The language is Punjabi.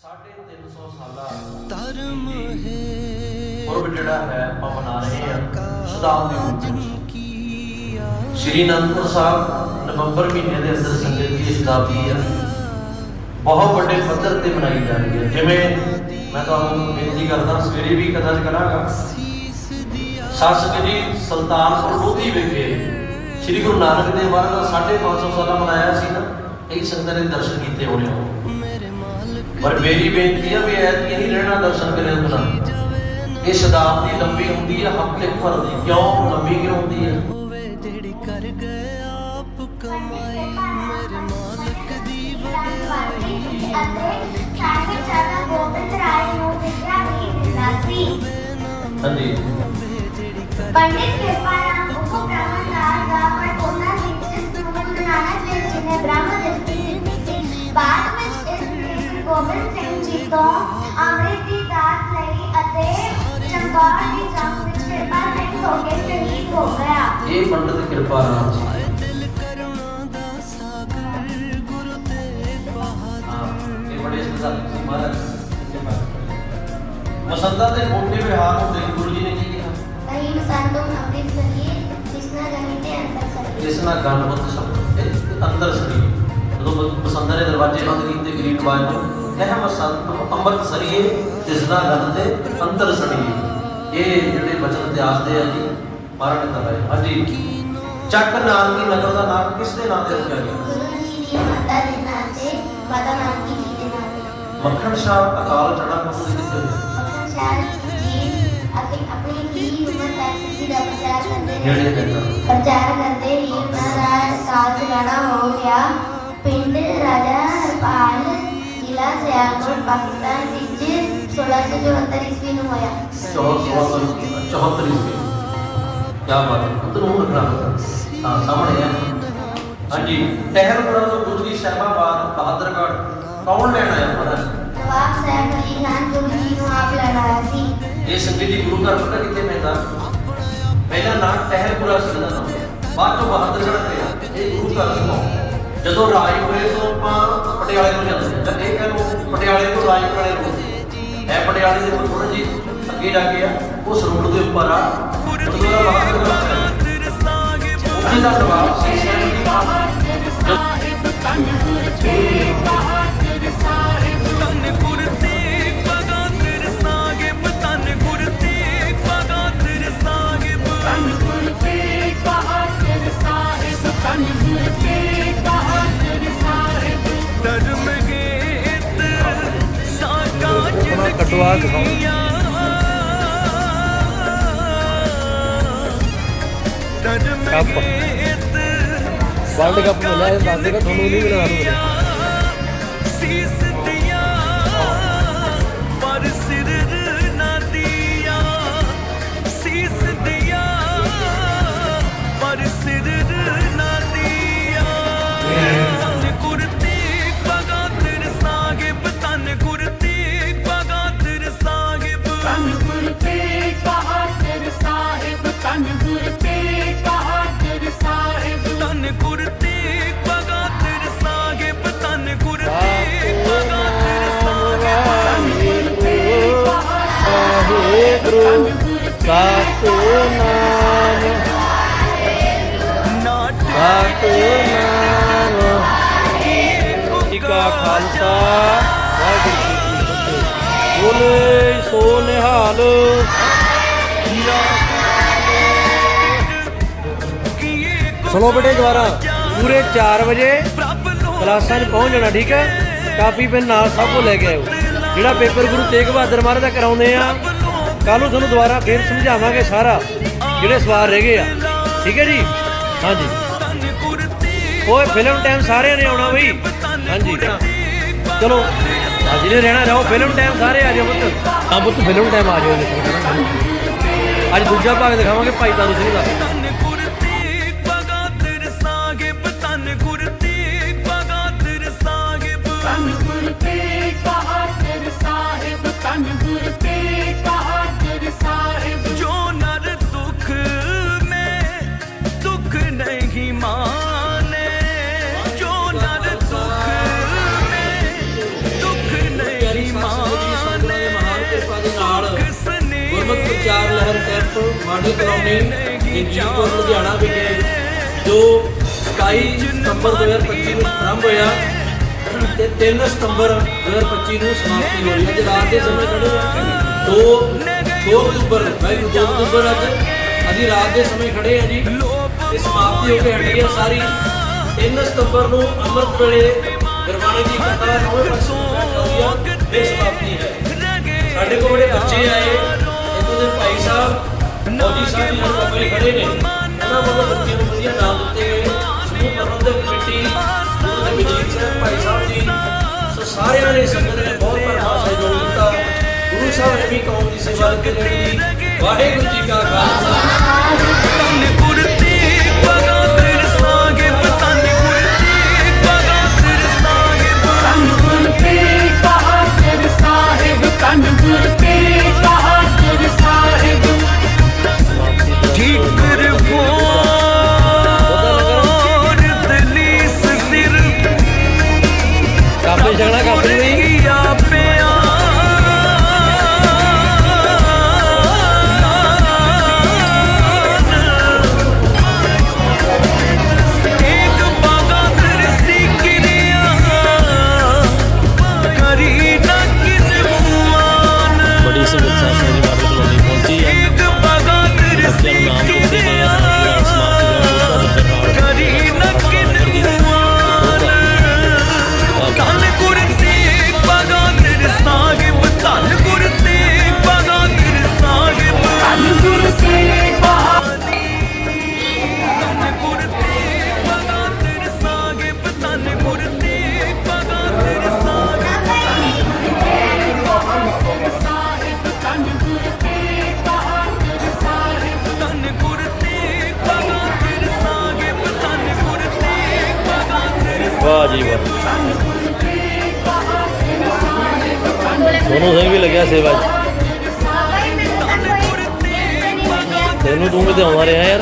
350 ਸਾਲਾ ਧਰਮ ਹੈ ਪੁਰਬ ਜਿਹੜਾ ਹੈ ਆਪਾਂ ਮਨਾ ਰਹੇ ਹਾਂ ਸ਼ਤਾਬਦੀ ਸ਼੍ਰੀ ਅਨੰਦਪੁਰ ਸਾਹਿਬ ਨਵੰਬਰ ਮਹੀਨੇ ਦੇ ਅੰਦਰ ਸੰਗਤ ਦੀ ਸ਼ਤਾਬਦੀ ਹੈ ਬਹੁਤ ਵੱਡੇ ਪੱਧਰ ਤੇ ਮਨਾਈ ਜਾ ਰਹੀ ਹੈ। ਜਿਵੇਂ ਮੈਂ ਤੁਹਾਨੂੰ ਬੇਨਤੀ ਕਰਦਾ ਸਵੇਰੇ ਵੀ ਕਥਾ ਚ ਕਰਾਂਗਾ। ਸ਼ਾਸਕ ਜੀ ਸੁਲਤਾਨਪੁਰ ਲੋਧੀ ਵਿਖੇ ਸ਼੍ਰੀ ਗੁਰੂ ਨਾਨਕ ਦੇਵ ਮਹਾਰਾਜ ਦਾ 550 ਸਾਲਾ ਮਨਾਇਆ ਸੀ ਨਾ ਕਈ ਸੰਗਤਾਂ ਨੇ ਦਰਸ਼ਨ ਕੀਤੇ ਹੋਣੇ ਹੋ ਮੇਰੇ ਮਾਲਕ ਪਰ ਮੇਰੀ ਬੇਨਤੀ ਹੈ ਵੀ ਐਤਕੀ ਨਹੀਂ ਰਹਿਣਾ ਦਰਸ਼ਨ ਕਰਿਆ ਬਣਾ ਇਹ ਸ਼ਤਾਬਦੀ ਲੰਬੀ ਹੁੰਦੀ ਹੈ ਹਫ਼ਤੇ ਭਰ ਦੀ। ਕਿਉਂ ਲੰਬੀ ਕਿਉਂ ਹੁੰਦੀ ਹੈ ਜਿਹੜੀ ਕਰ ਗਏ ਆਪ ਕਮਾਈ ਮੇਰੇ ਮਾਲਕ ਦੀ ਵਡਿਆਈ ਅਤੇ ਚਾਚਾ ਗੋਬਿੰਦ ਰਾਏ ਨੂੰ ਵਿਦਿਆ ਵੀ ਮਿਲਦਾ ਸੀ ਹਾਂਜੀ ਜਿਹੜੀ ਕਰ ਪੰਡਿਤ ਕਿਰਪਾਰਾਮ ਉਹ ਦਾ ਪਰ ਉਹਨਾਂ ਵਿੱਚ ਗੁਰੂ ਨਾਨਕ ਦੇਵ ਜੀ ਨੇ ਬ੍ਰਾਹਮਣ ਦਿੱਤੀ ਤੋਂ ਅੰਮ੍ਰਿਤ ਦੀ ਦਾਤ ਲਈ ਅਤੇ ਚੰਗਾਰ ਦੀ ਜੰਗ ਵਿੱਚ ਕਿਰਪਾ ਸਿੰਘ ਹੋ ਕੇ ਸ਼ਹੀਦ ਹੋ ਗਿਆ। ਇਹ ਪੰਡਤ ਕਿਰਪਾ ਰਾਮ ਜੀ। ਮਸੰਦਾ ਦੇ ਮੋਢੇ ਵਿਹਾਰ ਨੂੰ ਦੇਖ ਗੁਰੂ ਜੀ ਨੇ ਕੀ ਕਿਹਾ? ਕਹੀਂ ਸੰਤੋਂ ਅੰਮ੍ਰਿਤ ਸਰੀਰ ਜਿਸਨਾ ਜਮੀ ਤੇ ਅੰਦਰ ਸਰੀਰ। ਨਾਲ ਗਣਪਤ ਸ਼ਬਦ ਇਹ ਅੰਦਰ ਸਰੀ ਜਦੋਂ ਬਸੰਦਾ ਨੇ ਦਰਵਾਜ਼ੇ ਬੰਦ ਕੀਤੇ ਗਰੀਬ ਬਾਜ ਨੂੰ ਕਹਿਆ ਮਸੰਤ ਅੰਮ੍ਰਿਤ ਸਰੀਏ ਜਿਸ ਦਾ ਗਨ ਦੇ ਅੰਦਰ ਸੜੀ ਇਹ ਜਿਹੜੇ ਬਚਨ ਤੇ ਆਸਦੇ ਆ ਜੀ ਮਹਾਰਾਜ ਨੇ ਤਲਾਏ ਹਾਂਜੀ ਚੱਕ ਨਾਨਕੀ ਨਗਰ ਦਾ ਨਾਮ ਕਿਸ ਦੇ ਨਾਮ ਤੇ ਰੱਖਿਆ ਗਿਆ ਗੁਰੂ ਜੀ ਦੀ ਮਾਤਾ ਦੇ ਨਾਂ ਤੇ ਮਾਤਾ ਨਾਨਕੀ ਜੀ ਦੇ ਨਾਂ ਤੇ ਮੱਖਣ ਸ਼ਾਹ ਅਕਾਲ ਚੜਾ ਕਬੂਲ ਕੀਤੇ ਹੋਏ ਅਪਨ ਸ਼ਾਹ ਜੀ ਅਤੇ ਆਪਣੀ ਪੂਰੀ ਉਮਰ ਤੱਕ ਸਿੱਧੀ ਦਾ ਪ੍ਰਚਾਰ ਕਰਦੇ ਜਿਹੜੇ ਰਹੇ ਕਹਿੰਦਾ ਪ੍ਰਚਾਰ ਕਰਦੇ ਹੀ ਉਹਨਾਂ ਦਾ ਸਾਲ ਚਲਾਣਾ ਹੋ ਗਿਆ ਪਿੰਡ ਰਾਜਾ ਹਰਪਾਲ ਜ਼ਿਲ੍ਹਾ ਸਿਆਲਕੋਟ ਪਾਕਿਸਤਾਨ ਵਿੱਚ 1674 ਈਸਵੀ ਨੂੰ ਹੋਇਆ। ਚੌਹਤਰ ਚੌਹਤਰ ਈਸਵੀ ਕੀ ਬਾਤ ਹੈ ਤੁਹਾਨੂੰ ਹੁਣ ਰੱਖਣਾ ਹੋਗਾ ਹਾਂ ਸਾਹਮਣੇ ਹੈ ਹਾਂਜੀ ਟਹਿਰਪੁਰਾ ਤੋਂ ਗੁਰੂ ਜੀ ਸਾਹਿਬਾਬਾਦ ਬਹਾਦਰਗੜ੍ਹ ਕੌਣ ਲੈਣ ਆਇਆ ਮਹਾਰਾਜ ਨਵਾਬ ਸਾਹਿਬ ਅਲੀ ਖਾਨ ਗੁਰੂ ਜੀ ਨੂੰ ਆਪ ਲੜਾਇਆ ਸੀ। ਇਹ ਸੰਗਤ ਜੀ ਗੁਰੂ ਘਰ ਪਤਾ ਕਿੱਥੇ ਪੈਂਦਾ? ਪਹਿਲਾ ਨਾਮ ਟਹਿਰਪੁਰਾ ਸੀ ਦਾ ਨਾਮ। ਬਾਅਦ ਚੋਂ ਬਹਾਦਰਗੜ੍ਹ ਪਿਆ ਇਹ ਗੁਰੂ ਘਰ ਸੀ ਜਦੋਂ ਰਾਜਪੁਰੇ ਤੋਂ ਆਪਾਂ ਪਟਿਆਲੇ ਨੂੰ ਜਾਂਦੇ ਹਾਂ ਜਦ ਇਹ ਕਹਿੰਦੇ ਪਟਿਆਲੇ ਤੋਂ ਰਾਜਪੁਰੇ ਨੂੰ ਇਹ ਪਟਿਆਲੇ ਦੇ ਥੋੜਾ ਜੀ ਅੱਗੇ ਜਾ ਕੇ ਆ, ਉਸ ਰੋਡ ਦੇ ਉੱਪਰ ਆ। ਗੁਰਦੁਆਰਾ ਬਹਾਦਰਗੜ੍ਹ ਦਾ ਜਵਾਬ ਸੀ ਸਾਹਿਬ ਦੀ ਤਨ ਜਿਨ ਕਟਵਾ ਕੇ ਖਾਓ। ਕੀਆ। ਧਰਮ ਕੱਪ। ਵਰਲਡ ਕੱਪ ਮਿਲਿਆ ਦੇਗਾ ਤੁਹਾਨੂੰ ਨਹੀਂ ਮਿਲਣਾ ਤੁਹਾਨੂੰ ਨਿਹਾਲ ਸੁਣੋ ਬੇਟੇ ਦੁਆਰਾ ਪੂਰੇ 4 ਵਜੇ ਕਲਾਸਾਂ 'ਚ ਪਹੁੰਚ ਜਾਣਾ, ਠੀਕ ਹੈ? ਕਾਪੀ, ਪੈਨ ਨਾਲ ਸਭ ਕੋ ਲੈ ਕੇ ਆਇਓ। ਜਿਹੜਾ ਪੇਪਰ ਗੁਰੂ ਤੇਗ ਬਹਾਦਰ ਮਹਾਰਾਜ ਦਾ ਕਰਾਉਂਦੇ ਆ ਕੱਲ ਨੂੰ ਤੁਹਾਨੂੰ ਦੁਬਾਰਾ ਫੇਰ ਸਮਝਾਵਾਂਗੇ ਸਾਰਾ, ਜਿਹੜੇ ਸਵਾਲ ਰਹਿ ਗਏ ਆ। ਠੀਕ ਹੈ ਜੀ? ਹਾਂਜੀ। ਓਏ, ਫਿਲਮ ਟਾਈਮ ਸਾਰਿਆਂ ਨੇ ਆਉਣਾ ਬਈ। ਹਾਂਜੀ। ਚਲੋ। ਅੱਜ ਨੇ ਰਹਿਣਾ, ਰਹੋ, ਫਿਲਮ ਟਾਈਮ ਸਾਰੇ ਆ ਜਾਓ ਪੁੱਤ। ਹਾਂ ਪੁੱਤ, ਫਿਲਮ ਟਾਈਮ ਆ ਜਾਓ ਅੱਜ ਦੂਜਾ ਭਾਗ ਦਿਖਾਵਾਂਗੇ, ਭਾਈ ਤਾਰੂ ਸਿੰਘ ਦਾ ਮਾਡਲ ਕਲੋਨੀ ਇੰਜੀਪੁਰ ਲੁਧਿਆਣਾ ਵਿਖੇ, ਜੋ 27 ਸਤੰਬਰ 2025 ਨੂੰ ਆਰੰਭ ਹੋਇਆ। ਤੇ 3 ਸਤੰਬਰ 2025 ਨੂੰ ਸਮਾਪਤੀ ਹੋਈ ਅੱਜ ਰਾਤ ਦੇ ਸਮੇਂ ਖੜੇ ਹਾਂ। ਦੋ ਅਕਤੂਬਰ, ਵਾਹਿਗੁਰੂ 2 ਅਕਤੂਬਰ ਅੱਜ, ਅਸੀਂ ਰਾਤ ਦੇ ਸਮੇਂ ਖੜੇ ਹਾਂ ਜੀ। ਤੇ ਸਮਾਪਤੀ ਹੋ ਕੇ ਹਟ ਗਈ ਸਾਰੀ। 3 ਸਤੰਬਰ ਨੂੰ ਅੰਮ੍ਰਿਤ ਵੇਲੇ ਗੁਰਬਾਣੀ ਦੀ ਕਥਾ ਨੌਵੇਂ ਪਾਤਸ਼ਾਹ ਹੋਈ ਸਮਾਪਤੀ ਹੈ। ਸਾਡੇ ਕੋਲ ਬੜੇ ਬੱਚੇ ਆਏ ਮੋਦੀ ਸਾਹਿਬ ਜੀ ਆਪਣੇ ਖੜੇ ਨੇ, ਉਹਨਾਂ ਵੱਲੋਂ ਬੱਚਿਆਂ ਨੂੰ ਵਧੀਆ ਨਾਮ ਦਿੱਤੇ ਗਏ। ਸਮੂਹ ਪ੍ਰਬੰਧਕ ਕਮੇਟੀ ਦੇ ਵਿਜੀਤ ਸਾਹਿਬ ਭਾਈ ਸਾਹਿਬ ਜੀ। ਸੋ ਸਾਰਿਆਂ ਨੇ ਸੰਗਤ ਨੇ ਬਹੁਤ ਭਰਵਾਂ ਸਹਿਯੋਗ ਦਿੱਤਾ। ਗੁਰੂ ਸਾਹਿਬ ਐਵੇਂ ਕੌਮ ਦੀ ਸੇਵਾ ਕਰਦੇ ਵਾਹਿਗੁਰੂ ਜੀ ਕਾ ਖਾਲਸਾ। ਦੋਨੋਂ ਸਹੀ ਵੀ ਲੱਗਿਆ ਸੇਵਾ 'ਚ ਮੈਨੂੰ ਤੈਨੂੰ ਤੂੰ ਕਿਤੇ ਆਉਂਦਾ ਰਿਹਾ ਯਾਰ।